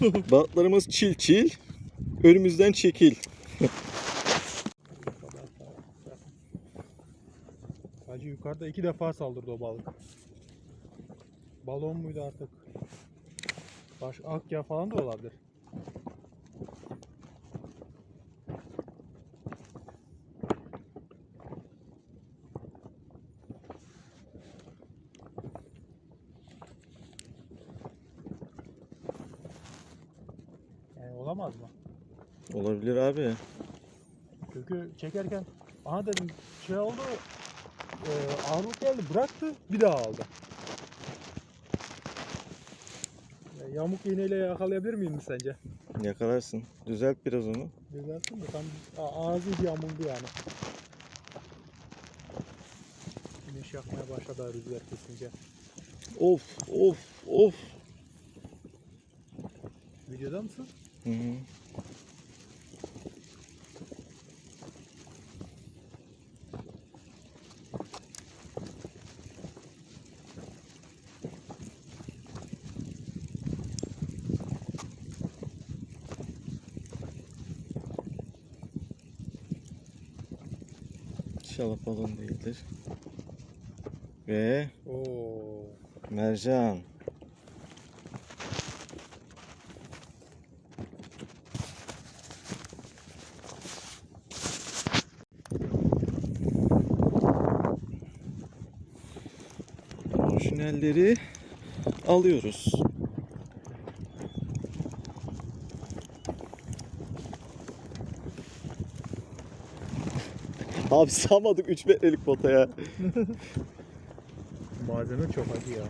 Balıklarımız çil çil. Önümüzden çekil. Hacı yukarıda iki defa saldırdı o balık. Balon muydu artık? Baş akya falan da olabilir. Yani olamaz mı? Olabilir abi. Çünkü çekerken aha dedim şey oldu e, ağırlık geldi bıraktı bir daha aldı. Ya, yamuk iğneyle yakalayabilir miyim sence? Yakalarsın. Düzelt biraz onu. Düzelttim de tam ağzı yamuldu yani. Güneş yakmaya başladı rüzgar kesince. Of of of. Videoda mısın? Hı hı. İnşallah balon değildir. Ve Oo. mercan. Orijinalleri alıyoruz. Abi sağmadık 3 metrelik potaya. Malzeme çok hadi ya.